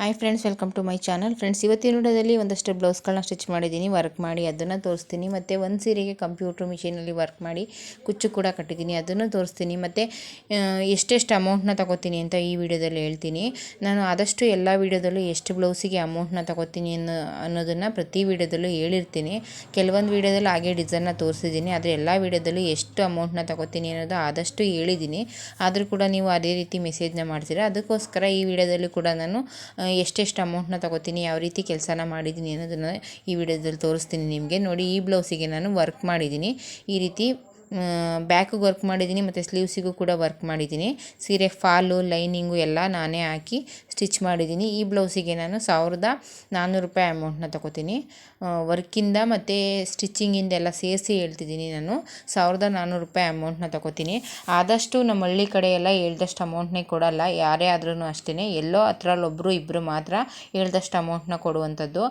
Hi friends welcome to my channel friends ಇವತ್ತಿನ ವಿಡಿಯೋದಲ್ಲಿ ಒಂದಷ್ಟು ಬ್ಲೌಸ್ಗಳನ್ನ ಸ್ಟಿಚ್ ಮಾಡಿದ್ದೀನಿ. ವರ್ಕ್ ಮಾಡಿ ಅದನ್ನು ತೋರಿಸ್ತೀನಿ. ಮತ್ತು ಒಂದು ಸೀರೆಗೆ ಕಂಪ್ಯೂಟ್ರ್ ಮಿಷಿನಲ್ಲಿ ವರ್ಕ್ ಮಾಡಿ ಕುಚ್ಚು ಕೂಡ ಕಟ್ಟಿದ್ದೀನಿ. ಅದನ್ನು ತೋರಿಸ್ತೀನಿ. ಮತ್ತು ಎಷ್ಟೆಷ್ಟು ಅಮೌಂಟ್ನ ತಗೋತೀನಿ ಅಂತ ಈ ವಿಡಿಯೋದಲ್ಲಿ ಹೇಳ್ತೀನಿ. ನಾನು ಆದಷ್ಟು ಎಲ್ಲ ವಿಡಿಯೋದಲ್ಲೂ ಎಷ್ಟು ಬ್ಲೌಸಿಗೆ ಅಮೌಂಟ್ನ ತಗೋತೀನಿ ಅನ್ನೋ, ಅನ್ನೋದನ್ನು ಪ್ರತಿ ವಿಡಿಯೋದಲ್ಲೂ ಹೇಳಿರ್ತೀನಿ. ಕೆಲವೊಂದು ವಿಡಿಯೋದಲ್ಲಿ ಹಾಗೆ ಡಿಸೈನ್ನ ತೋರಿಸಿದ್ದೀನಿ. ಆದರೆ ಎಲ್ಲ ವಿಡಿಯೋದಲ್ಲೂ ಎಷ್ಟು ಅಮೌಂಟ್ನ ತಗೋತೀನಿ ಅನ್ನೋದು ಆದಷ್ಟು ಹೇಳಿದ್ದೀನಿ. ಆದರೂ ಕೂಡ ನೀವು ಅದೇ ರೀತಿ ಮೆಸೇಜ್ನ ಮಾಡ್ತೀರಾ? ಅದಕ್ಕೋಸ್ಕರ ಈ ವಿಡಿಯೋದಲ್ಲಿ ಕೂಡ ನಾನು ಎಷ್ಟೆಷ್ಟು ಅಮೌಂಟ್ನ ತೊಗೋತೀನಿ, ಯಾವ ರೀತಿ ಕೆಲಸನ ಮಾಡಿದ್ದೀನಿ ಅನ್ನೋದನ್ನು ಈ ವಿಡಿಯೋದಲ್ಲಿ ತೋರಿಸ್ತೀನಿ ನಿಮಗೆ. ನೋಡಿ, ಈ ಬ್ಲೌಸಿಗೆ ನಾನು ವರ್ಕ್ ಮಾಡಿದ್ದೀನಿ ಈ ರೀತಿ ಬ್ಯಾಕಿಗೆ ವರ್ಕ್ ಮಾಡಿದ್ದೀನಿ ಮತ್ತು ಸ್ಲೀವ್ಸಿಗೂ ಕೂಡ ವರ್ಕ್ ಮಾಡಿದ್ದೀನಿ. ಸೀರೆ ಫಾಲು, ಲೈನಿಂಗು ಎಲ್ಲ ನಾನೇ ಹಾಕಿ ಸ್ಟಿಚ್ ಮಾಡಿದ್ದೀನಿ. ಈ ಬ್ಲೌಸಿಗೆ ನಾನು ಸಾವಿರದ ನಾನ್ನೂರು ರೂಪಾಯಿ ಅಮೌಂಟ್ನ ತೊಗೋತೀನಿ. ವರ್ಕಿಂದ ಮತ್ತು ಸ್ಟಿಚ್ಚಿಂಗಿಂದ ಎಲ್ಲ ಸೇರಿಸಿ ಹೇಳ್ತಿದ್ದೀನಿ ನಾನು. ಸಾವಿರದ ನಾನ್ನೂರು ರೂಪಾಯಿ ಅಮೌಂಟ್ನ ತೊಗೋತೀನಿ. ಆದಷ್ಟು ನಮ್ಮ ಹಳ್ಳಿ ಕಡೆ ಎಲ್ಲ ಹೇಳ್ದಷ್ಟು ಅಮೌಂಟ್ನೇ ಕೊಡಲ್ಲ. ಯಾರೇ ಆದ್ರೂ ಅಷ್ಟೇ ಎಲ್ಲೋ ಹತ್ರಲ್ಲಿ ಒಬ್ಬರು ಇಬ್ಬರು ಮಾತ್ರ ಹೇಳ್ದಷ್ಟು ಅಮೌಂಟ್ನ ಕೊಡುವಂಥದ್ದು.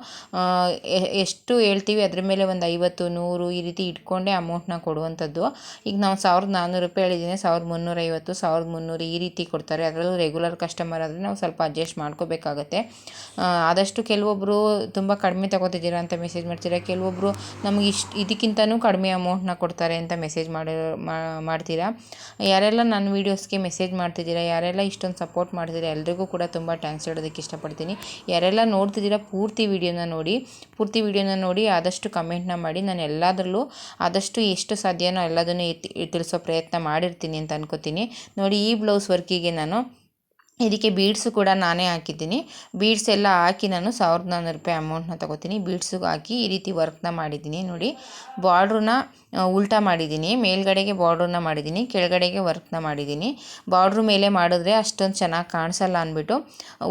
ಎಷ್ಟು ಹೇಳ್ತೀವಿ ಅದ್ರ ಮೇಲೆ ಒಂದು ಐವತ್ತು, ನೂರು ಈ ರೀತಿ ಇಟ್ಕೊಂಡೇ ಅಮೌಂಟ್ನ ಕೊಡುವಂಥದ್ದು. ಈಗ ನಾವು ಸಾವಿರದ ನಾನ್ನೂರು ರೂಪಾಯಿ ಹೇಳಿದ್ದೀನಿ, ಸಾವಿರದ ಮುನ್ನೂರೈವತ್ತು ಸಾವಿರದ ಮುನ್ನೂರು ಈ ರೀತಿ ಕೊಡ್ತಾರೆ. ಅದರಲ್ಲೂ ರೆಗ್ಯುಲರ್ ಕಸ್ಟಮರ್ ಆದರೆ ನಾವು ಸ್ವಲ್ಪ ಅಡ್ಜಸ್ಟ್ ಮಾಡ್ಕೋಬೇಕಾಗತ್ತೆ. ಆದಷ್ಟು ಕೆಲವೊಬ್ಬರು ತುಂಬ ಕಡಿಮೆ ತಗೋತಿದ್ದೀರ ಅಂತ ಮೆಸೇಜ್ ಮಾಡ್ತೀರಾ? ಕೆಲವೊಬ್ಬರು ನಮಗೆ ಇಷ್ಟು, ಇದಕ್ಕಿಂತನೂ ಕಡಿಮೆ ಅಮೌಂಟ್ನ ಕೊಡ್ತಾರೆ ಅಂತ ಮೆಸೇಜ್ ಮಾಡಿ ಮಾಡ್ತೀರಾ? ಯಾರೆಲ್ಲ ನನ್ನ ವೀಡಿಯೋಸ್ಗೆ ಮೆಸೇಜ್ ಮಾಡ್ತಿದ್ದೀರಾ, ಯಾರೆಲ್ಲ ಇಷ್ಟೊಂದು ಸಪೋರ್ಟ್ ಮಾಡ್ತಿದ್ದೀರಾ, ಎಲ್ರಿಗೂ ಕೂಡ ತುಂಬ ಟ್ಯಾಂಕ್ಸ್ ಹೇಳೋದಕ್ಕೆ ಇಷ್ಟಪಡ್ತೀನಿ. ಯಾರೆಲ್ಲ ನೋಡ್ತಿದ್ದೀರಾ, ಪೂರ್ತಿ ವೀಡಿಯೋನ ನೋಡಿ, ಪೂರ್ತಿ ವೀಡಿಯೋನ ನೋಡಿ ಆದಷ್ಟು ಕಮೆಂಟ್ನ ಮಾಡಿ. ನಾನು ಎಲ್ಲದರಲ್ಲೂ ಆದಷ್ಟು ಎಷ್ಟು ಸಾಧ್ಯನೋ ಎಲ್ಲದನ್ನು ತಿಳಿಸೋ ಪ್ರಯತ್ನ ಮಾಡಿರ್ತೀನಿ ಅಂತ ಅನ್ಕೋತೀನಿ. ನೋಡಿ ಈ ಬ್ಲೌಸ್ ವರ್ಕಿಗೆ ನಾನು ಇದಕ್ಕೆ ಬೀಡ್ಸು ಕೂಡ ನಾನೇ ಹಾಕಿದ್ದೀನಿ. ಬೀಡ್ಸ್ ಎಲ್ಲ ಹಾಕಿ ನಾನು ಸಾವಿರದ ನಾನ್ನೂರು ರೂಪಾಯಿ ಅಮೌಂಟ್ನ ತೊಗೋತೀನಿ. ಬೀಡ್ಸಿಗೆ ಹಾಕಿ ಈ ರೀತಿ ವರ್ಕ್ನ ಮಾಡಿದ್ದೀನಿ. ನೋಡಿ, ಬಾರ್ಡ್ರನ್ನ ಉಲ್ಟಾ ಮಾಡಿದ್ದೀನಿ. ಮೇಲ್ಗಡೆಗೆ ಬಾರ್ಡ್ರನ್ನ ಮಾಡಿದ್ದೀನಿ. ಕೆಳಗಡೆಗೆ ವರ್ಕ್ನ ಮಾಡಿದ್ದೀನಿ. ಬಾರ್ಡ್ರ್ ಮೇಲೆ ಮಾಡಿದ್ರೆ ಅಷ್ಟೊಂದು ಚೆನ್ನಾಗಿ ಕಾಣಿಸಲ್ಲ ಅಂದ್ಬಿಟ್ಟು,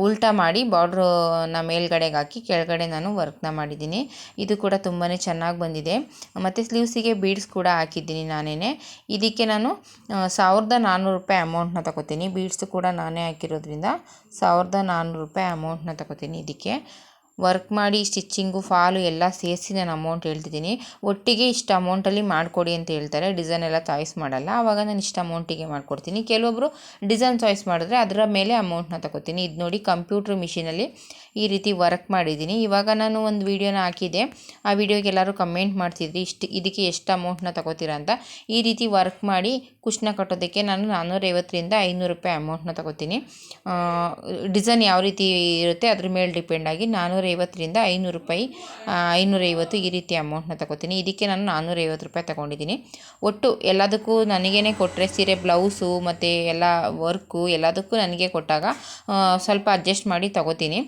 ಉಲ್ಟಾ ಮಾಡಿ ಬಾರ್ಡ್ರನ್ನ ಮೇಲ್ಗಡೆಗೆ ಹಾಕಿ ಕೆಳಗಡೆ ನಾನು ವರ್ಕ್ನ ಮಾಡಿದ್ದೀನಿ. ಇದು ಕೂಡ ತುಂಬಾ ಚೆನ್ನಾಗಿ ಬಂದಿದೆ. ಮತ್ತು ಸ್ಲೀವ್ಸಿಗೆ ಬೀಡ್ಸ್ ಕೂಡ ಹಾಕಿದ್ದೀನಿ ನಾನೇ ಇದಕ್ಕೆ ನಾನು ಸಾವಿರದ ನಾನ್ನೂರು ರೂಪಾಯಿ ಅಮೌಂಟ್ನ ತಗೋತೀನಿ. ಬೀಡ್ಸ್ ಕೂಡ ನಾನೇ ಹಾಕಿರೋದ್ರಿಂದ ಸಾವಿರದ ನಾನ್ನೂರು ರೂಪಾಯಿ ಅಮೌಂಟ್ನ ತಗೋತೀನಿ ಇದಕ್ಕೆ. ವರ್ಕ್ ಮಾಡಿ ಸ್ಟಿಚ್ಚಿಂಗು ಫಾಲು ಎಲ್ಲ ಸೇರಿಸಿ ನಾನು ಅಮೌಂಟ್ ಹೇಳ್ತಿದ್ದೀನಿ. ಒಟ್ಟಿಗೆ ಇಷ್ಟು ಅಮೌಂಟಲ್ಲಿ ಮಾಡಿಕೊಡಿ ಅಂತ ಹೇಳ್ತಾರೆ. ಡಿಸೈನ್ ಎಲ್ಲ ಚಾಯ್ಸ್ ಮಾಡಲ್ಲ. ಆವಾಗ ನಾನು ಇಷ್ಟು ಅಮೌಂಟಿಗೆ ಮಾಡಿಕೊಡ್ತೀನಿ. ಕೆಲವೊಬ್ಬರು ಡಿಸೈನ್ ಚಾಯ್ಸ್ ಮಾಡಿದ್ರೆ ಅದರ ಮೇಲೆ ಅಮೌಂಟ್ನ ತಗೋತೀನಿ. ಇದು ನೋಡಿ ಕಂಪ್ಯೂಟ್ರ್ ಮಿಷಿನಲ್ಲಿ ಈ ರೀತಿ ವರ್ಕ್ ಮಾಡಿದ್ದೀನಿ. ಇವಾಗ ನಾನು ಒಂದು ವೀಡಿಯೋನ ಹಾಕಿದೆ. ಆ ವಿಡಿಯೋಗೆ ಎಲ್ಲರೂ ಕಮೆಂಟ್ ಮಾಡ್ತಿದ್ರಿ, ಇಷ್ಟು ಇದಕ್ಕೆ ಎಷ್ಟು ಅಮೌಂಟ್ನ ತಗೋತೀರಾ ಅಂತ. ಈ ರೀತಿ ವರ್ಕ್ ಮಾಡಿ ಕುಶ್ನ ಕಟ್ಟೋದಕ್ಕೆ ನಾನು ನಾನ್ನೂರೈವತ್ತರಿಂದ ಐನೂರು ರೂಪಾಯಿ ಅಮೌಂಟ್ನ ತಗೋತೀನಿ. ಡಿಸೈನ್ ಯಾವ ರೀತಿ ಇರುತ್ತೆ ಅದ್ರ ಮೇಲೆ ಡಿಪೆಂಡಾಗಿ ನಾನ್ನೂರೈವತ್ತರಿಂದ ಐನೂರು ರೂಪಾಯಿ ಐನೂರೈವತ್ತು ಈ ರೀತಿ ಅಮೌಂಟ್ನ ತಗೋತೀನಿ. ಇದಕ್ಕೆ ನಾನು ನಾನ್ನೂರೈವತ್ತು ರೂಪಾಯಿ ತಗೊಂಡಿದ್ದೀನಿ. ಒಟ್ಟು ಎಲ್ಲದಕ್ಕೂ ನನಗೇ ಕೊಟ್ಟರೆ ಸೀರೆ, ಬ್ಲೌಸು ಮತ್ತು ಎಲ್ಲ ವರ್ಕು ಎಲ್ಲದಕ್ಕೂ ನನಗೆ ಕೊಟ್ಟಾಗ ಸ್ವಲ್ಪ ಅಡ್ಜಸ್ಟ್ ಮಾಡಿ ತಗೋತೀನಿ.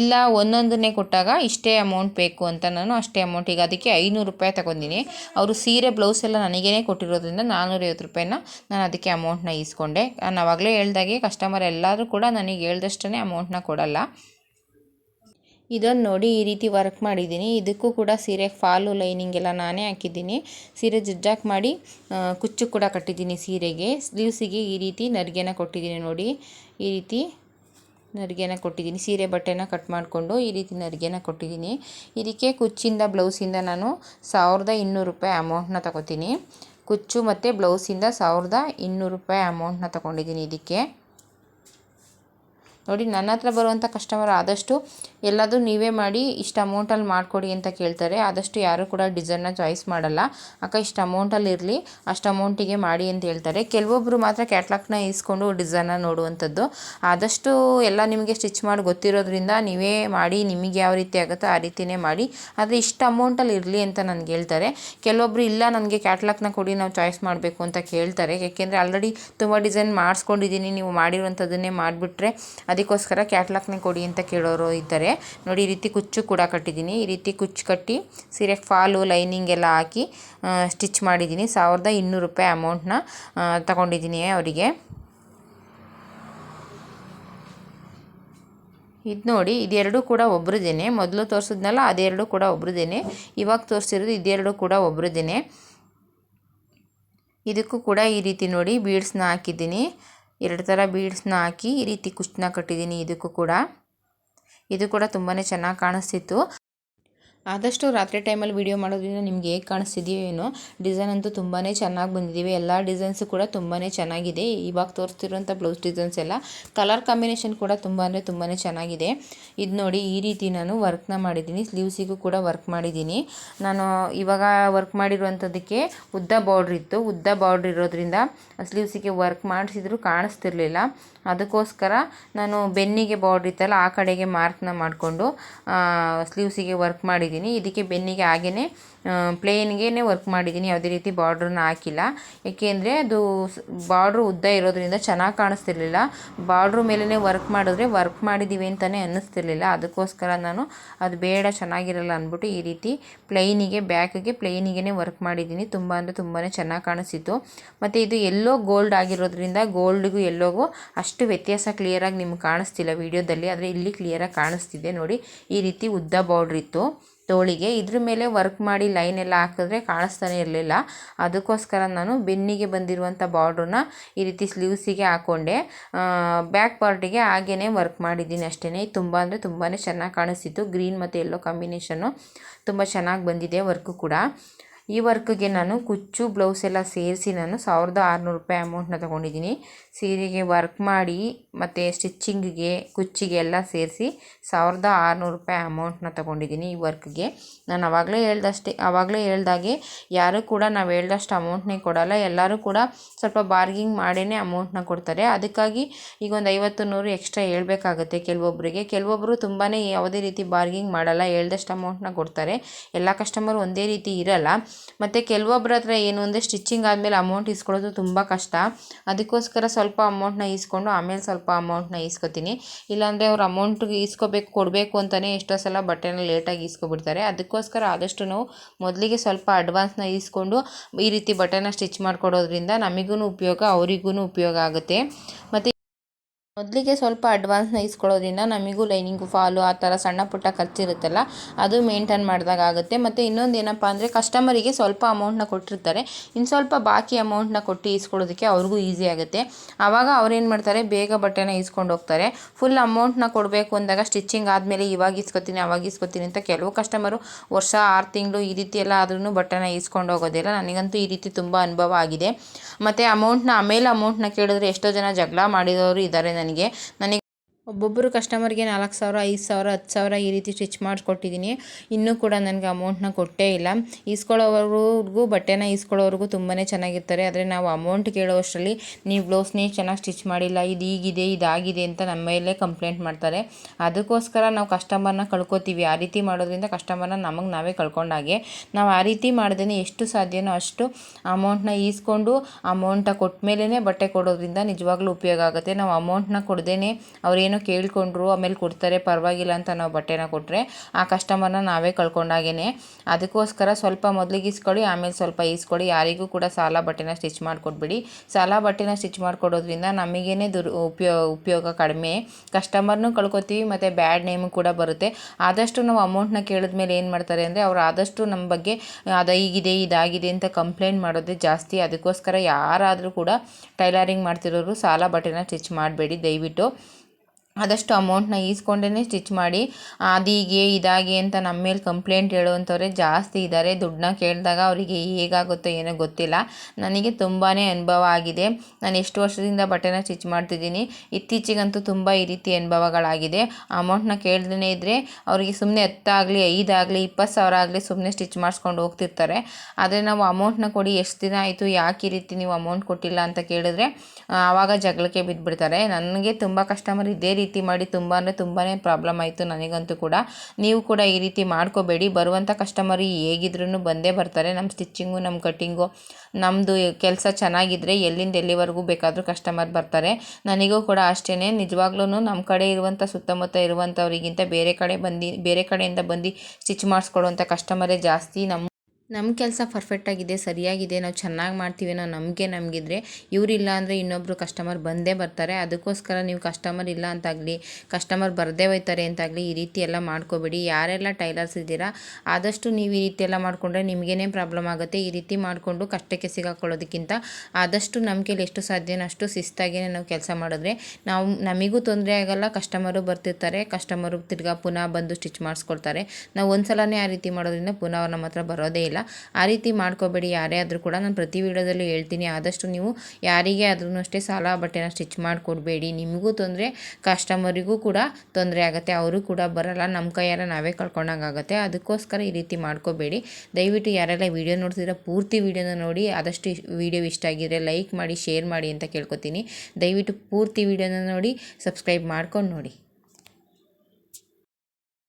ಇಲ್ಲ, ಒಂದೊಂದನ್ನೇ ಕೊಟ್ಟಾಗ ಇಷ್ಟೇ ಅಮೌಂಟ್ ಬೇಕು ಅಂತ ನಾನು ಅಷ್ಟೇ ಅಮೌಂಟ್, ಈಗ ಅದಕ್ಕೆ ಐನೂರು ರೂಪಾಯಿ ತಗೊಂಡಿನಿ ಅವರು ಸೀರೆ, ಬ್ಲೌಸ್ ಎಲ್ಲ ನನಗೇ ಕೊಟ್ಟಿರೋದ್ರಿಂದ ನಾನ್ನೂರೈವತ್ತು ರೂಪಾಯಿನ ನಾನು ಅದಕ್ಕೆ ಅಮೌಂಟ್ನ ಈಸ್ಕೊಂಡೆ. ನಾನು ಆವಾಗಲೇ ಹೇಳ್ದಾಗೆ ಕಸ್ಟಮರ್ ಎಲ್ಲರೂ ಕೂಡ ನನಗೆ ಹೇಳ್ದಷ್ಟೇ ಅಮೌಂಟ್ನ ಕೊಡಲ್ಲ. ಇದನ್ನು ನೋಡಿ ಈ ರೀತಿ ವರ್ಕ್ ಮಾಡಿದ್ದೀನಿ. ಇದಕ್ಕೂ ಕೂಡ ಸೀರೆ ಫಾಲು ಲೈನಿಂಗ್ ಎಲ್ಲ ನಾನೇ ಹಾಕಿದ್ದೀನಿ. ಸೀರೆ ಜಜ್ಜಾಕ್ ಮಾಡಿ ಕುಚ್ಚು ಕೂಡ ಕಟ್ಟಿದ್ದೀನಿ ಸೀರೆಗೆ. ಸ್ಲೀವ್ಸಿಗೆ ಈ ರೀತಿ ನರಿಗೆನ ಕೊಟ್ಟಿದ್ದೀನಿ ನೋಡಿ. ಈ ರೀತಿ ನರಿಗೆನ ಕೊಟ್ಟಿದ್ದೀನಿ. ಸೀರೆ ಬಟ್ಟೆನ ಕಟ್ ಮಾಡಿಕೊಂಡು ಈ ರೀತಿ ನರಿಗೆನ ಕೊಟ್ಟಿದ್ದೀನಿ. ಇದಕ್ಕೆ ಕುಚ್ಚಿಂದ ಬ್ಲೌಸಿಂದ ನಾನು ಸಾವಿರದ ಇನ್ನೂರು ರೂಪಾಯಿ ಅಮೌಂಟ್ನ ತಗೋತೀನಿ. ಕುಚ್ಚು ಮತ್ತು ಬ್ಲೌಸಿಂದ ಸಾವಿರದ ಇನ್ನೂರು ರೂಪಾಯಿ ಅಮೌಂಟ್ನ ತಗೊಂಡಿದ್ದೀನಿ ಇದಕ್ಕೆ. ನೋಡಿ, ನನ್ನ ಹತ್ರ ಬರುವಂಥ ಕಸ್ಟಮರ್ ಆದಷ್ಟು ಎಲ್ಲದೂ ನೀವೇ ಮಾಡಿ, ಇಷ್ಟು ಅಮೌಂಟಲ್ಲಿ ಮಾಡಿಕೊಡಿ ಅಂತ ಕೇಳ್ತಾರೆ. ಆದಷ್ಟು ಯಾರೂ ಕೂಡ ಡಿಸೈನ್ನ ಚಾಯ್ಸ್ ಮಾಡಲ್ಲ. ಅಕ್ಕ, ಇಷ್ಟು ಅಮೌಂಟಲ್ಲಿ ಇರಲಿ, ಅಷ್ಟು ಅಮೌಂಟಿಗೆ ಮಾಡಿ ಅಂತ ಹೇಳ್ತಾರೆ. ಕೆಲವೊಬ್ಬರು ಮಾತ್ರ ಕ್ಯಾಟ್ಲಾಕ್ನ ಇಸ್ಕೊಂಡು ಡಿಸೈನ್ನ ನೋಡುವಂಥದ್ದು ಆದಷ್ಟು ಎಲ್ಲ ನಿಮಗೆ ಸ್ಟಿಚ್ ಮಾಡಿ ಗೊತ್ತಿರೋದ್ರಿಂದ ನೀವೇ ಮಾಡಿ, ನಿಮಗೆ ಯಾವ ರೀತಿ ಆಗುತ್ತೋ ಆ ರೀತಿಯೇ ಮಾಡಿ. ಆದರೆ ಇಷ್ಟು ಅಮೌಂಟಲ್ಲಿ ಇರಲಿ ಅಂತ ನನಗೆ ಹೇಳ್ತಾರೆ. ಕೆಲವೊಬ್ಬರು ಇಲ್ಲ, ನನಗೆ ಕ್ಯಾಟ್ಲಾಕ್ನ ಕೊಡಿ, ನಾವು ಚಾಯ್ಸ್ ಮಾಡಬೇಕು ಅಂತ ಕೇಳ್ತಾರೆ. ಯಾಕೆಂದರೆ ಆಲ್ರೆಡಿ ತುಂಬ ಡಿಸೈನ್ ಮಾಡಿಸ್ಕೊಂಡಿದ್ದೀನಿ, ನೀವು ಮಾಡಿರುವಂಥದ್ದನ್ನೇ ಮಾಡಿಬಿಟ್ರೆ ಅದಕ್ಕೋಸ್ಕರ ಕ್ಯಾಟ್ಲಾಕ್ನೇ ಕೊಡಿ ಅಂತ ಕೇಳೋರು ಇದ್ದಾರೆ. ನೋಡಿ, ಈ ರೀತಿ ಕುಚ್ಚು ಕೂಡ ಕಟ್ಟಿದ್ದೀನಿ. ಈ ರೀತಿ ಕುಚ್ಚು ಕಟ್ಟಿ ಸೀರೆ ಫಾಲು, ಲೈನಿಂಗ್ ಎಲ್ಲ ಹಾಕಿ ಸ್ಟಿಚ್ ಮಾಡಿದ್ದೀನಿ. ಸಾವಿರದ ಇನ್ನೂರು ರೂಪಾಯಿ ಅಮೌಂಟ್ನ ತಗೊಂಡಿದ್ದೀನಿ ಅವರಿಗೆ. ಇದು ನೋಡಿ, ಇದೆರಡು ಕೂಡ ಒಬ್ಬರದೇನೆ ಮೊದಲು ತೋರಿಸಿದ್ನಲ್ಲ, ಅದೆರಡು ಕೂಡ ಒಬ್ಬರದೇನೆ ಇವಾಗ ತೋರಿಸಿರೋದು ಇದೆರಡು ಕೂಡ ಒಬ್ಬರದೇನೆ ಇದಕ್ಕೂ ಕೂಡ ಈ ರೀತಿ ನೋಡಿ ಬೀಡ್ಸ್ನ ಹಾಕಿದ್ದೀನಿ. ಎರಡು ಥರ ಬೀಡ್ಸ್ನ ಹಾಕಿ ಈ ರೀತಿ ಕುಚ್ಚನ್ನ ಕಟ್ಟಿದ್ದೀನಿ ಇದಕ್ಕೂ ಕೂಡ. ಇದು ಕೂಡ ತುಂಬಾ ಚೆನ್ನಾಗಿ ಕಾಣಿಸ್ತಿತ್ತು. ಆದಷ್ಟು ರಾತ್ರಿ ಟೈಮಲ್ಲಿ ವೀಡಿಯೋ ಮಾಡೋದ್ರಿಂದ ನಿಮ್ಗೆ ಹೇಗೆ ಕಾಣಿಸ್ತಿದೆಯೋ ಏನೋ ಡಿಸೈನ್ ಅಂತೂ ತುಂಬಾ ಚೆನ್ನಾಗಿ ಬಂದಿದ್ದೀವಿ ಎಲ್ಲ ಡಿಸೈನ್ಸು ಕೂಡ ತುಂಬಾ ಚೆನ್ನಾಗಿದೆ. ಇವಾಗ ತೋರಿಸ್ತಿರುವಂಥ ಬ್ಲೌಸ್ ಡಿಸೈನ್ಸ್ ಎಲ್ಲ ಕಲರ್ ಕಾಂಬಿನೇಷನ್ ಕೂಡ ತುಂಬ ಅಂದರೆ ತುಂಬಾ ಚೆನ್ನಾಗಿದೆ. ಇದು ನೋಡಿ ಈ ರೀತಿ ನಾನು ವರ್ಕ್ನ ಮಾಡಿದ್ದೀನಿ. ಸ್ಲೀವ್ಸಿಗೂ ಕೂಡ ವರ್ಕ್ ಮಾಡಿದ್ದೀನಿ. ನಾನು ಇವಾಗ ವರ್ಕ್ ಮಾಡಿರುವಂಥದ್ದಕ್ಕೆ ಉದ್ದ ಬಾರ್ಡ್ರ್ ಇತ್ತು. ಉದ್ದ ಬಾರ್ಡ್ರ್ ಇರೋದ್ರಿಂದ ಸ್ಲೀವ್ಸಿಗೆ ವರ್ಕ್ ಮಾಡಿಸಿದ್ರು ಕಾಣಿಸ್ತಿರ್ಲಿಲ್ಲ. ಅದಕ್ಕೋಸ್ಕರ ನಾನು ಬೆನ್ನಿಗೆ ಬಾರ್ಡ್ರ್ ಇತ್ತಲ್ಲ, ಆ ಕಡೆಗೆ ಮಾರ್ಕ್ನ ಮಾಡಿಕೊಂಡು ಸ್ಲೀವ್ಸಿಗೆ ವರ್ಕ್ ಮಾಡಿದ್ದೀನಿ. ಇದಕ್ಕೆ ಬೆನ್ನಿಗೆ ಹಾಗೇ ಪ್ಲೇನ್ಗೆ ವರ್ಕ್ ಮಾಡಿದ್ದೀನಿ. ಯಾವುದೇ ರೀತಿ ಬಾರ್ಡ್ರನ್ನ ಹಾಕಿಲ್ಲ. ಏಕೆಂದರೆ ಅದು ಬಾರ್ಡ್ರು ಉದ್ದ ಇರೋದ್ರಿಂದ ಚೆನ್ನಾಗಿ ಕಾಣಿಸ್ತಿರ್ಲಿಲ್ಲ. ಬಾರ್ಡ್ರ್ ಮೇಲೇ ವರ್ಕ್ ಮಾಡಿದ್ರೆ ವರ್ಕ್ ಮಾಡಿದ್ದೀವಿ ಅಂತಲೇ ಅನ್ನಿಸ್ತಿರ್ಲಿಲ್ಲ. ಅದಕ್ಕೋಸ್ಕರ ನಾನು ಅದು ಬೇಡ, ಚೆನ್ನಾಗಿರಲ್ಲ ಅಂದ್ಬಿಟ್ಟು ಈ ರೀತಿ ಪ್ಲೈನಿಗೆ ಬ್ಯಾಕಿಗೆ ಪ್ಲೈನಿಗೆ ವರ್ಕ್ ಮಾಡಿದ್ದೀನಿ. ತುಂಬ ಅಂದರೆ ತುಂಬಾ ಚೆನ್ನಾಗಿ ಕಾಣಿಸಿತ್ತು ಮತ್ತು ಇದು ಎಲ್ಲೋ ಗೋಲ್ಡ್ ಆಗಿರೋದ್ರಿಂದ ಗೋಲ್ಡ್ಗೂ ಎಲ್ಲೋಗೂ ಅಷ್ಟು ವ್ಯತ್ಯಾಸ ಕ್ಲಿಯರಾಗಿ ನಿಮ್ಗೆ ಕಾಣಿಸ್ತಿಲ್ಲ ವೀಡಿಯೋದಲ್ಲಿ. ಆದರೆ ಇಲ್ಲಿ ಕ್ಲಿಯರಾಗಿ ಕಾಣಿಸ್ತಿದೆ ನೋಡಿ. ಈ ರೀತಿ ಉದ್ದ ಬಾರ್ಡ್ರ್ ಇತ್ತು. ತೋಳಿಗೆ ಇದ್ರ ಮೇಲೆ ವರ್ಕ್ ಮಾಡಿ ಲೈನ್ ಎಲ್ಲ ಹಾಕಿದ್ರೆ ಕಾಣಿಸ್ತಾನೆ ಇರಲಿಲ್ಲ. ಅದಕ್ಕೋಸ್ಕರ ನಾನು ಬೆನ್ನಿಗೆ ಬಂದಿರುವಂಥ ಬಾರ್ಡ್ರನ್ನ ಈ ರೀತಿ ಸ್ಲೀವ್ಸಿಗೆ ಹಾಕ್ಕೊಂಡೆ ಬ್ಯಾಕ್ ಪಾರ್ಟಿಗೆ ಹಾಗೇ ವರ್ಕ್ ಮಾಡಿದ್ದೀನಿ ಅಷ್ಟೇ ತುಂಬ ಅಂದರೆ ತುಂಬಾ ಚೆನ್ನಾಗಿ ಕಾಣಿಸ್ತಿತ್ತು. ಗ್ರೀನ್ ಮತ್ತು ಎಲ್ಲೋ ಕಾಂಬಿನೇಷನ್ನು ತುಂಬ ಚೆನ್ನಾಗಿ ಬಂದಿದೆ ವರ್ಕು ಕೂಡ. ಈ ವರ್ಕ್ಗೆ ನಾನು ಕುಚ್ಚು ಬ್ಲೌಸ್ ಎಲ್ಲ ಸೇರಿಸಿ ನಾನು ಸಾವಿರದ ಆರುನೂರು ರೂಪಾಯಿ ಅಮೌಂಟ್ನ ತೊಗೊಂಡಿದ್ದೀನಿ. ಸೀರೆಗೆ ವರ್ಕ್ ಮಾಡಿ ಮತ್ತು ಸ್ಟಿಚ್ಚಿಂಗಿಗೆ, ಕುಚ್ಚಿಗೆ ಎಲ್ಲ ಸೇರಿಸಿ ಸಾವಿರದ ಆರುನೂರು ರೂಪಾಯಿ ಅಮೌಂಟ್ನ ತೊಗೊಂಡಿದ್ದೀನಿ ಈ ವರ್ಕ್ಗೆ. ನಾನು ಅವಾಗಲೇ ಹೇಳ್ದಷ್ಟೇ ಆವಾಗಲೇ ಹೇಳ್ದಾಗೆ ಯಾರೂ ಕೂಡ ನಾವು ಹೇಳ್ದಷ್ಟು ಅಮೌಂಟ್ನೇ ಕೊಡೋಲ್ಲ. ಎಲ್ಲರೂ ಕೂಡ ಸ್ವಲ್ಪ ಬಾರ್ಗಿಂಗ್ ಮಾಡೇ ಅಮೌಂಟ್ನ ಕೊಡ್ತಾರೆ. ಅದಕ್ಕಾಗಿ ಈಗ ಒಂದು ಐವತ್ತು ನೂರು ಎಕ್ಸ್ಟ್ರಾ ಹೇಳಬೇಕಾಗುತ್ತೆ ಕೆಲವೊಬ್ಬರಿಗೆ ಕೆಲವೊಬ್ಬರು ತುಂಬಾ ಯಾವುದೇ ರೀತಿ ಬಾರ್ಗಿಂಗ್ ಮಾಡಲ್ಲ, ಹೇಳ್ದಷ್ಟು ಅಮೌಂಟ್ನ ಕೊಡ್ತಾರೆ. ಎಲ್ಲ ಕಸ್ಟಮರ್ ಒಂದೇ ರೀತಿ ಇರಲ್ಲ. ಮತ್ತು ಕೆಲವೊಬ್ಬರ ಹತ್ರ ಏನು ಅಂದರೆ ಸ್ಟಿಚ್ಚಿಂಗ್ ಆದಮೇಲೆ ಅಮೌಂಟ್ ಇಸ್ಕೊಳ್ಳೋದು ತುಂಬ ಕಷ್ಟ. ಅದಕ್ಕೋಸ್ಕರ ಸ್ವಲ್ಪ ಅಮೌಂಟ್ನ ಇಸ್ಕೊಂಡು ಆಮೇಲೆ ಸ್ವಲ್ಪ ಅಮೌಂಟ್ನ ಇಸ್ಕೊತೀನಿ. ಇಲ್ಲಾಂದರೆ ಅವ್ರು ಅಮೌಂಟ್ಗೆ ಇಸ್ಕೋಬೇಕು, ಕೊಡಬೇಕು ಅಂತಲೇ ಎಷ್ಟೋ ಸಲ ಬಟ್ಟೆನ ಲೇಟಾಗಿ ಇಸ್ಕೊಬಿಡ್ತಾರೆ. ಅದಕ್ಕೋಸ್ಕರ ಆದಷ್ಟು ನಾವು ಮೊದಲಿಗೆ ಸ್ವಲ್ಪ ಅಡ್ವಾನ್ಸ್ನ ಇಸ್ಕೊಂಡು ಈ ರೀತಿ ಬಟ್ಟೆನ ಸ್ಟಿಚ್ ಮಾಡಿಕೊಡೋದ್ರಿಂದ ನಮಗೂ ಉಪಯೋಗ ಅವರಿಗೂ ಉಪಯೋಗ ಆಗುತ್ತೆ. ಮತ್ತು ಮೊದಲಿಗೆ ಸ್ವಲ್ಪ ಅಡ್ವಾನ್ಸ್ನ ಇಸ್ಕೊಳ್ಳೋದ್ರಿಂದ ನಮಗೂ ಲೈನಿಂಗು ಫಾಲು ಆ ಥರ ಸಣ್ಣ ಪುಟ್ಟ ಖರ್ಚಿರುತ್ತಲ್ಲ, ಅದು ಮೇಂಟೈನ್ ಮಾಡಿದಾಗ ಆಗುತ್ತೆ. ಮತ್ತು ಇನ್ನೊಂದು ಏನಪ್ಪ ಅಂದರೆ ಕಸ್ಟಮರಿಗೆ ಸ್ವಲ್ಪ ಅಮೌಂಟ್ನ ಕೊಟ್ಟಿರ್ತಾರೆ. ಇನ್ನು ಸ್ವಲ್ಪ ಬಾಕಿ ಅಮೌಂಟ್ನ ಕೊಟ್ಟು ಇಸ್ಕೊಳ್ಳೋದಕ್ಕೆ ಅವ್ರಿಗೂ ಈಸಿ ಆಗುತ್ತೆ. ಆವಾಗ ಅವ್ರೇನು ಮಾಡ್ತಾರೆ, ಬೇಗ ಬಟ್ಟೆನ ಇಸ್ಕೊಂಡು ಹೋಗ್ತಾರೆ. ಫುಲ್ ಅಮೌಂಟ್ನ ಕೊಡಬೇಕು ಅಂದಾಗ ಸ್ಟಿಚ್ಚಿಂಗ್ ಆದಮೇಲೆ ಇವಾಗ ಇಸ್ಕೊತೀನಿ, ಅವಾಗ ಇಸ್ಕೊತೀನಿ ಅಂತ ಕೆಲವು ಕಸ್ಟಮರು ವರ್ಷ ಆರು ತಿಂಗಳು ಈ ರೀತಿ ಎಲ್ಲ ಆದ್ರೂ ಬಟ್ಟೆನ ಇಸ್ಕೊಂಡು ಹೋಗೋದಿಲ್ಲ ನನಗಂತೂ ಈ ರೀತಿ ತುಂಬ ಅನುಭವ ಆಗಿದೆ. ಮತ್ತು ಅಮೌಂಟ್ನ ಆಮೇಲೆ ಅಮೌಂಟ್ನ ಕೇಳಿದ್ರೆ ಎಷ್ಟೋ ಜನ ಜಗಳ ಮಾಡಿದವರು ಇದ್ದಾರೆ ನನಗೆ. ನನಗೆ ಒಬ್ಬೊಬ್ಬರು ಕಸ್ಟಮರ್ಗೆ ನಾಲ್ಕು ಸಾವಿರ, ಐದು ಸಾವಿರ, ಹತ್ತು ಸಾವಿರ ಈ ರೀತಿ ಸ್ಟಿಚ್ ಮಾಡಿಕೊಟ್ಟಿದ್ದೀನಿ ಇನ್ನೂ ಕೂಡ ನನಗೆ ಅಮೌಂಟ್ನ ಕೊಟ್ಟೇ ಇಲ್ಲ. ಇಸ್ಕೊಳ್ಳೋವ್ರಿಗೂ ಬಟ್ಟೆನ ಈಸ್ಕೊಳ್ಳೋವ್ರಿಗೂ ತುಂಬಾ ಚೆನ್ನಾಗಿರ್ತಾರೆ. ಆದರೆ ನಾವು ಅಮೌಂಟ್ ಕೇಳೋಷ್ಟರಲ್ಲಿ ನೀವು ಬ್ಲೌಸ್ನೇ ಚೆನ್ನಾಗಿ ಸ್ಟಿಚ್ ಮಾಡಿಲ್ಲ, ಇದು ಹೀಗಿದೆ ಇದಾಗಿದೆ ಅಂತ ನಮ್ಮ ಮೇಲೆ ಕಂಪ್ಲೇಂಟ್ ಮಾಡ್ತಾರೆ. ಅದಕ್ಕೋಸ್ಕರ ನಾವು ಕಸ್ಟಮರ್ನ ಕಳ್ಕೊತೀವಿ. ಆ ರೀತಿ ಮಾಡೋದ್ರಿಂದ ಕಸ್ಟಮರ್ನ ನಮಗೆ ನಾವೇ ಕಳ್ಕೊಂಡಾಗೆ ನಾವು ಆ ರೀತಿ ಮಾಡ್ದೇ ಎಷ್ಟು ಸಾಧ್ಯನೋ ಅಷ್ಟು ಅಮೌಂಟ್ನ ಈಸ್ಕೊಂಡು ಅಮೌಂಟ ಕೊಟ್ಟ ಮೇಲೇ ಬಟ್ಟೆ ಕೊಡೋದ್ರಿಂದ ನಿಜವಾಗ್ಲೂ ಉಪಯೋಗ ಆಗುತ್ತೆ. ನಾವು ಅಮೌಂಟ್ನ ಕೊಡ್ದೇ ಅವ್ರೇನು ಏನೋ ಕೇಳಿಕೊಂಡ್ರು, ಆಮೇಲೆ ಕೊಡ್ತಾರೆ, ಪರವಾಗಿಲ್ಲ ಅಂತ ನಾವು ಬಟ್ಟೆನ ಕೊಟ್ಟರೆ ಆ ಕಸ್ಟಮರ್ನ ನಾವೇ ಕಳ್ಕೊಂಡಾಗೇ ಅದಕ್ಕೋಸ್ಕರ ಸ್ವಲ್ಪ ಮೊದಲಿಗೆ ಇಸ್ಕೊಳ್ಳಿ, ಆಮೇಲೆ ಸ್ವಲ್ಪ ಈಸ್ಕೊಳ್ಳಿ. ಯಾರಿಗೂ ಕೂಡ ಸಾಲ ಬಟ್ಟೆನ ಸ್ಟಿಚ್ ಮಾಡಿಕೊಡ್ಬೇಡಿ. ಸಾಲ ಬಟ್ಟೆನ ಸ್ಟಿಚ್ ಮಾಡಿಕೊಡೋದ್ರಿಂದ ನಮಗೇನೆ ದುರ್ ಉಪಯೋಗ ಉಪಯೋಗ ಕಡಿಮೆ. ಕಸ್ಟಮರ್ನೂ ಕಳ್ಕೊತೀವಿ, ಮತ್ತು ಬ್ಯಾಡ್ ನೇಮು ಕೂಡ ಬರುತ್ತೆ. ಆದಷ್ಟು ನಾವು ಅಮೌಂಟ್ನ ಕೇಳಿದ್ಮೇಲೆ ಏನು ಮಾಡ್ತಾರೆ ಅಂದರೆ, ಅವ್ರು ಆದಷ್ಟು ನಮ್ಮ ಬಗ್ಗೆ, ಅದು ಹೀಗಿದೆ, ಇದಾಗಿದೆ ಅಂತ ಕಂಪ್ಲೇಂಟ್ ಮಾಡೋದೇ ಜಾಸ್ತಿ. ಅದಕ್ಕೋಸ್ಕರ ಯಾರಾದರೂ ಕೂಡ ಟೈಲರಿಂಗ್ ಮಾಡ್ತಿರೋರು ಸಾಲ ಬಟ್ಟೆನ ಸ್ಟಿಚ್ ಮಾಡಬೇಡಿ ದಯವಿಟ್ಟು. ಆದಷ್ಟು ಅಮೌಂಟ್ನ ಈಸ್ಕೊಂಡೇ ಸ್ಟಿಚ್ ಮಾಡಿ, ಅದೀಗೆ ಇದಾಗೆ ಅಂತ ನಮ್ಮ ಮೇಲೆ ಕಂಪ್ಲೇಂಟ್ ಹೇಳುವಂಥವ್ರೆ ಜಾಸ್ತಿ ಇದ್ದಾರೆ ದುಡ್ಡನ್ನ ಕೇಳಿದಾಗ ಅವರಿಗೆ ಹೇಗಾಗುತ್ತೋ ಏನೋ ಗೊತ್ತಿಲ್ಲ. ನನಗೆ ತುಂಬಾ ಅನುಭವ ಆಗಿದೆ. ನಾನು ಎಷ್ಟು ವರ್ಷದಿಂದ ಬಟ್ಟೆನ ಸ್ಟಿಚ್ ಮಾಡ್ತಿದ್ದೀನಿ. ಇತ್ತೀಚೆಗಂತೂ ತುಂಬ ಈ ರೀತಿ ಅನುಭವಗಳಾಗಿದೆ. ಅಮೌಂಟ್ನ ಕೇಳ್ದೇ ಇದ್ದರೆ ಅವರಿಗೆ ಸುಮ್ಮನೆ ಹತ್ತಾಗಲಿ ಐದಾಗಲಿ ಇಪ್ಪತ್ತು ಸಾವಿರ ಆಗಲಿ ಸುಮ್ಮನೆ ಸ್ಟಿಚ್ ಮಾಡಿಸ್ಕೊಂಡು ಹೋಗ್ತಿರ್ತಾರೆ. ಆದರೆ ನಾವು ಅಮೌಂಟ್ನ ಕೊಡಿ, ಎಷ್ಟು ದಿನ ಆಯಿತು, ಯಾಕೆ ಈ ರೀತಿ ನೀವು ಅಮೌಂಟ್ ಕೊಟ್ಟಿಲ್ಲ ಅಂತ ಕೇಳಿದ್ರೆ ಆವಾಗ ಜಗಳಕ್ಕೆ ಬಿದ್ದುಬಿಡ್ತಾರೆ ನನಗೆ ತುಂಬ ಕಸ್ಟಮರ್ ಇದೇ ರೀತಿ ಮಾಡಿ ತುಂಬ ಅಂದರೆ ತುಂಬಾ ಪ್ರಾಬ್ಲಮ್ ಆಯಿತು ನನಗಂತೂ ಕೂಡ. ನೀವು ಕೂಡ ಈ ರೀತಿ ಮಾಡ್ಕೋಬೇಡಿ. ಬರುವಂಥ ಕಸ್ಟಮರ್ ಹೇಗಿದ್ರೂ ಬಂದೇ ಬರ್ತಾರೆ. ನಮ್ಮ ಸ್ಟಿಚ್ಚಿಂಗು ನಮ್ಮ ಕಟ್ಟಿಂಗು ನಮ್ಮದು ಕೆಲಸ ಚೆನ್ನಾಗಿದ್ದರೆ ಎಲ್ಲಿಂದ ಎಲ್ಲಿವರೆಗೂ ಬೇಕಾದರೂ ಕಸ್ಟಮರ್ ಬರ್ತಾರೆ. ನನಗೂ ಕೂಡ ಅಷ್ಟೇ ನಿಜವಾಗ್ಲೂ ನಮ್ಮ ಕಡೆ ಇರುವಂಥ ಸುತ್ತಮುತ್ತ ಇರುವಂಥವರಿಗಿಂತ ಬೇರೆ ಕಡೆ ಬಂದು, ಬೇರೆ ಕಡೆಯಿಂದ ಬಂದು ಸ್ಟಿಚ್ ಮಾಡಿಸ್ಕೊಳ್ಳುವಂಥ ಕಸ್ಟಮರೇ ಜಾಸ್ತಿ. ನಮ್ಮ ನಮ್ಮ ಕೆಲಸ ಪರ್ಫೆಕ್ಟಾಗಿದೆ ಸರಿಯಾಗಿದೆ, ನಾವು ಚೆನ್ನಾಗಿ ಮಾಡ್ತೀವಿ ಅನ್ನೋ ನಮಗೆ ನಮಗಿದ್ರೆ ಇವರಿಲ್ಲ ಅಂದರೆ ಇನ್ನೊಬ್ಬರು ಕಸ್ಟಮರ್ ಬಂದೇ ಬರ್ತಾರೆ. ಅದಕ್ಕೋಸ್ಕರ ನೀವು ಕಸ್ಟಮರ್ ಇಲ್ಲ ಅಂತಾಗಲಿ ಕಸ್ಟಮರ್ ಬರದೇ ಹೋಯ್ತಾರೆ ಅಂತಾಗಲಿ ಈ ರೀತಿ ಎಲ್ಲ ಮಾಡ್ಕೋಬೇಡಿ. ಯಾರೆಲ್ಲ ಟೈಲರ್ಸ್ ಇದ್ದೀರಾ, ಆದಷ್ಟು ನೀವು ಈ ರೀತಿ ಎಲ್ಲ ಮಾಡಿಕೊಂಡ್ರೆ ನಿಮಗೇನೇ ಪ್ರಾಬ್ಲಮ್ ಆಗುತ್ತೆ. ಈ ರೀತಿ ಮಾಡಿಕೊಂಡು ಕಷ್ಟಕ್ಕೆ ಸಿಗಾಕೊಳ್ಳೋದಕ್ಕಿಂತ ಆದಷ್ಟು ನಮ್ಮ ಕೈಲಿ ಎಷ್ಟು ಸಾಧ್ಯನೋ ಅಷ್ಟು ಶಿಸ್ತಾಗಿಯೇ ನಾವು ಕೆಲಸ ಮಾಡಿದ್ರೆ ನಾವು ನಮಗೂ ತೊಂದರೆ ಆಗಲ್ಲ ಕಸ್ಟಮರು ಬರ್ತಿರ್ತಾರೆ ಕಸ್ಟಮರು ತಿರ್ಗಾ ಪುನಃ ಬಂದು ಸ್ಟಿಚ್ ಮಾಡಿಸ್ಕೊಳ್ತಾರೆ. ನಾವು ಒಂದು ಸಲನೇ ಆ ರೀತಿ ಮಾಡೋದ್ರಿಂದ ಪುನಃ ಅವ್ರ ನಮ್ಮ ಹತ್ರ ಬರೋದೇ ಆ ರೀತಿ ಮಾಡ್ಕೋಬೇಡಿ ಯಾರೇ ಆದರೂ ಕೂಡ. ನಾನು ಪ್ರತಿ ವೀಡಿಯೋದಲ್ಲೂ ಹೇಳ್ತೀನಿ. ಆದಷ್ಟು ನೀವು ಯಾರಿಗೆ ಆದ್ರೂ ಅಷ್ಟೇ ಸಾಲ ಬಟ್ಟೆನ ಸ್ಟಿಚ್ ಮಾಡಿಕೊಡ್ಬೇಡಿ. ನಿಮಗೂ ತೊಂದರೆ ಕಸ್ಟಮರಿಗೂ ಕೂಡ ತೊಂದರೆ ಆಗುತ್ತೆ. ಅವರು ಕೂಡ ಬರಲ್ಲ. ನಮ್ಮ ಕೈಯಾರ ನಾವೇ ಕಳ್ಕೊಂಡಂಗಾಗುತ್ತೆ ಅದಕ್ಕೋಸ್ಕರ ಈ ರೀತಿ ಮಾಡ್ಕೋಬೇಡಿ. ದಯವಿಟ್ಟು ಯಾರೆಲ್ಲ ವಿಡಿಯೋ ನೋಡ್ತಿದ್ರೆ ಪೂರ್ತಿ ವಿಡಿಯೋನ ನೋಡಿ. ಆದಷ್ಟು ವಿಡಿಯೋ ಇಷ್ಟ ಆಗಿದ್ರೆ ಲೈಕ್ ಮಾಡಿ, ಶೇರ್ ಮಾಡಿ ಅಂತ ಕೇಳ್ಕೊತೀನಿ. ದಯವಿಟ್ಟು ಪೂರ್ತಿ ವಿಡಿಯೋನ ನೋಡಿ, ಸಬ್ಸ್ಕ್ರೈಬ್ ಮಾಡ್ಕೊಂಡು ನೋಡಿ.